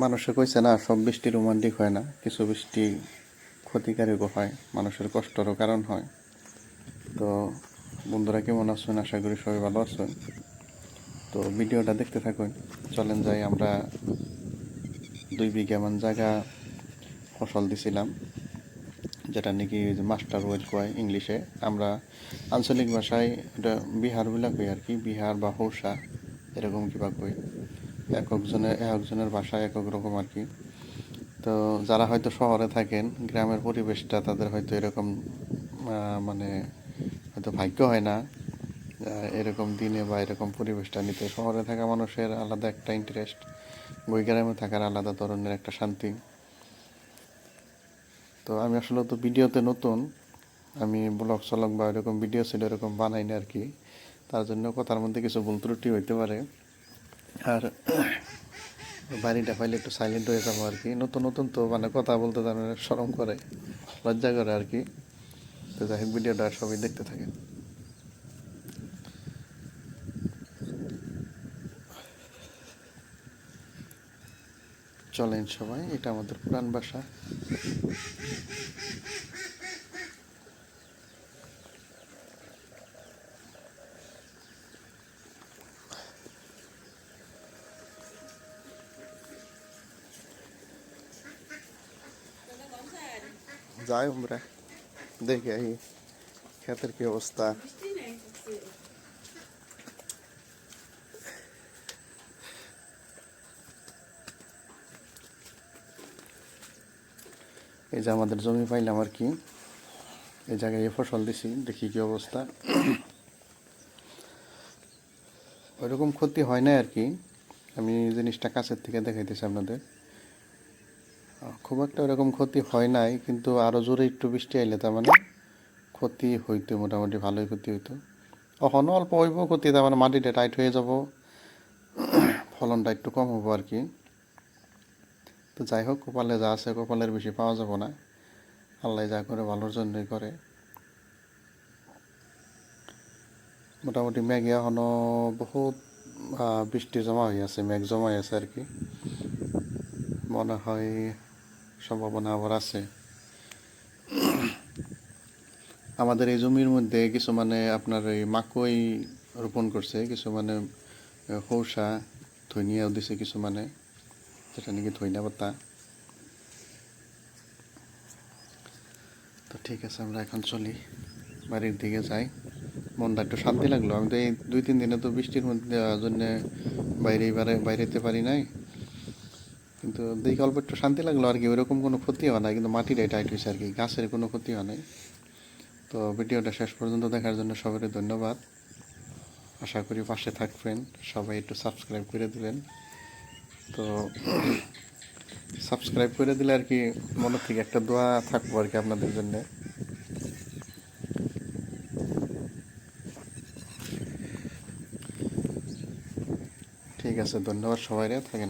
মানুষে কইছে না, সব বৃষ্টি রোমান্টিক হয় না, কিছু বৃষ্টি ক্ষতিকারকও হয়, মানুষের কষ্টেরও কারণ হয়। তো বন্ধুরা কেমন আছেন? আশা করি সবাই ভালো আছেন। তো ভিডিওটা দেখতে থাকুন। চলেন যাই, আমরা দুই বিঘা মান জায়গা ফসল দিছিলাম, যেটা নাকি মাস্টার ওয়েল কয় ইংলিশে। আমরা আঞ্চলিক ভাষায় এটা বিহার কই আর কি, বিহার বা হৌসা এরকম কিবা কই। একজনের এক একজনের ভাষায় এক এক রকম আর কি। তো যারা হয়তো শহরে থাকেন, গ্রামের পরিবেশটা তাদের হয়তো এরকম মানে হয়তো ভাগ্য হয় না এরকম দিনে বা এরকম পরিবেশটা নিতে। শহরে থাকা মানুষের আলাদা একটা ইন্টারেস্ট ওই গ্রামে থাকার আলাদা ধরনের একটা শান্তি। তো আমি আসলে তো ভিডিওতে নতুন, আমি ব্লগ চলক বা এরকম ভিডিও ছিল এরকম বানাই না আর কি। তার জন্য কথার মধ্যে কিছু ভুল ত্রুটি হইতে পারে। আর বাড়িটা পাইলে একটু সাইলেন্ট হয়ে যাব আর কি। নতুন নতুন তো মানে কথা বলতে তার সরম করে, লজ্জা করে আর কি। তো যাই হোক, ভিডিওটা সবাই দেখতে থাকেন। চলেন সবাই, এটা আমাদের পুরান বাসা যাই আমরা দেখে আই ক্ষেতের কি অবস্থা এই যে আমাদের জমি পাইলাম আর কি এই জায়গায় ফসল দিছি দেখি কি অবস্থা ওইরকম ক্ষতি হয় না আর কি আমি জিনিসটা কাছের থেকে দেখাইতেছি আপনাদের খুব একটা ওরকম ক্ষতি হয় নাই, কিন্তু আরও জোরে একটু বৃষ্টি আইলে তার মানে ক্ষতি হইতো, মোটামুটি ভালোই ক্ষতি হইতো। কখনো অল্প হইব ক্ষতি, তার মানে মাটিটা টাইট হয়ে যাব, ফলনটা একটু কম হব আর কি। তো যাই হোক, কপালে যা আছে কপালের বেশি পাওয়া যাব না। আল্লাহ যা করে ভালোর জন্যই করে। মোটামুটি মেঘ এখনও বহুত বৃষ্টি জমা হয়ে আছে, মেঘ জমা আছে আর কি। মনে হয় সম্ভাবনা আবার আছে। আমাদের এই জমির মধ্যে কিছু মানে আপনার এই মাকই রোপণ করছে, কিছু মানে হৌসা ধনিয়াও দিছে কিছু মানে যেটা নাকি ধনিয়া পাতা। তো ঠিক আছে, আমরা এখন চলি, বাড়ির দিকে যাই। মনটা একটু শান্তি লাগল। আমি তো এই দুই তিন দিনে তো বৃষ্টির মধ্যে জন্য বাইরে বাইরে বাইরেতে পারি নাই। কিন্তু দেখে অল্প একটু শান্তি লাগল আর কি, ওইরকম কোনো ক্ষতি হয় না কিন্তু মাটিটাই টাইট হয়েছে আর কি, গাছের কোনো ক্ষতি হয় নাই। তো ভিডিওটা শেষ পর্যন্ত দেখার জন্য সবারই ধন্যবাদ। আশা করি পাশে থাকবেন, সবাই একটু সাবস্ক্রাইব করে দিবেন। তো সাবস্ক্রাইব করে দিলে আর কি মনে থেকে একটা দোয়া থাকব আর কি আপনাদের জন্য। ঠিক আছে, ধন্যবাদ সবাই থাকেন।